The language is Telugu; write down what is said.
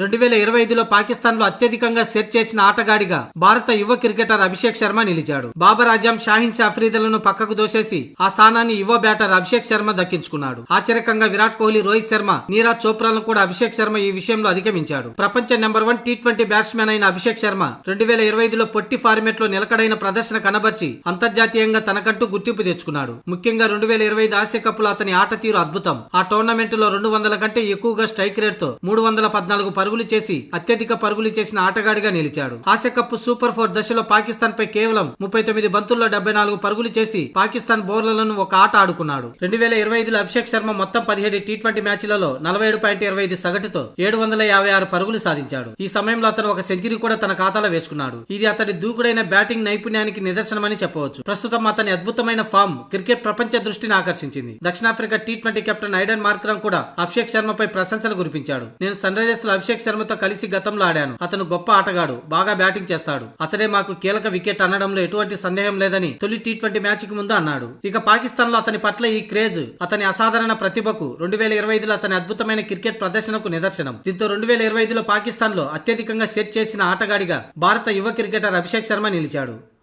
రెండు వేల ఇరవై ఐదులో పాకిస్తాన్లో అత్యధికంగా సెట్ చేసిన ఆటగాడిగా భారత యువ క్రికెటర్ అభిషేక్ శర్మ నిలిచాడు. బాబర్ ఆజం షాహిన్ షాఫ్రీదలను పక్కకు దోసేసి ఆ స్థానాన్ని యువ బ్యాటర్ అభిషేక్ శర్మ దక్కించుకున్నాడు. ఆశ్చర్యకంగా విరాట్ కోహ్లీ రోహిత్ శర్మ నీరాజ్ చోప్రాలను కూడా అభిషేక్ శర్మ ఈ విషయంలో అధిగమించాడు. ప్రపంచ number one T twenty batsmen అయిన అభిషేక్ శర్మ రెండు వేల ఇరవై ఐదులో పొట్టి ఫార్మెట్లో నిలకడైన ప్రదర్శన కనబర్చి అంతర్జాతీయంగా తనకంటూ గుర్తింపు తెచ్చుకున్నాడు. ముఖ్యంగా రెండు వేల ఇరవై ఐదు ఆసియా కప్లో అతని ఆట తీరు అద్భుతం. ఆ టోర్నమెంట్లో రెండు వందల కంటే ఎక్కువగా స్ట్రైక్ రేట్తో మూడు వందల పద్నాలుగు పరుగులు చేసి అత్యధిక పరుగులు చేసిన ఆటగాడిగా నిలిచాడు. ఆసియా కప్ సూపర్ ఫోర్ దశలో పాకిస్తాన్ పై కేవలం ముప్పై తొమ్మిది బంతుల్లో డెబ్బై నాలుగు పరుగులు చేసి పాకిస్తాన్ బౌలర్లను ఒక ఆట ఆడుకున్నాడు. రెండు వేల ఇరవై ఐదులో అభిషేక్ శర్మ మొత్తం పదిహేడు టీ ట్వంటీ మ్యాచ్లలో నలభై ఏడు పాయింట్ ఇరవై ఐదు సగటుతో ఏడు వందల యాభై ఆరు పరుగులు సాధించాడు. ఈ సమయంలో అతను ఒక సెంచరీ కూడా తన ఖాతాలో వేసుకున్నాడు. ఇది అతడి దూకుడైన బ్యాటింగ్ నైపుణ్యానికి నిదర్శనమని చెప్పవచ్చు. ప్రస్తుతం అతని అద్భుతమైన ఫామ్ క్రికెట్ ప్రపంచ దృష్టిని ఆకర్షించింది. దక్షిణాఫ్రికా T twenty captain Aiden Markram కూడా అభిషేక్ శర్మపై ప్రశంసలు కురిపించాడు. నేను సన్ రైజర్స్లో అభిషేక్ శర్మతో కలిసి గతంలో ఆడాను. అతను గొప్ప ఆటగాడు బాగా బ్యాటింగ్ చేస్తాడు. అతడే మాకు కీలక వికెట్ అనడంలో ఎటువంటి సందేహం లేదని తొలి టీ ట్వంటీ మ్యాచ్కి ముందు అన్నాడు. ఇక పాకిస్తాన్లో అతని పట్ల ఈ క్రేజ్ అతని అసాధారణ ప్రతిభకు రెండు వేల ఇరవై ఐదులో అతని అద్భుతమైన క్రికెట్ ప్రదర్శనకు నిదర్శనం. దీంతో రెండు వేల ఇరవై ఐదులో పాకిస్తాన్లో అత్యధికంగా సెట్ చేసిన ఆటగాడిగా భారత యువ క్రికెటర్ అభిషేక్ శర్మ నిలిచాడు.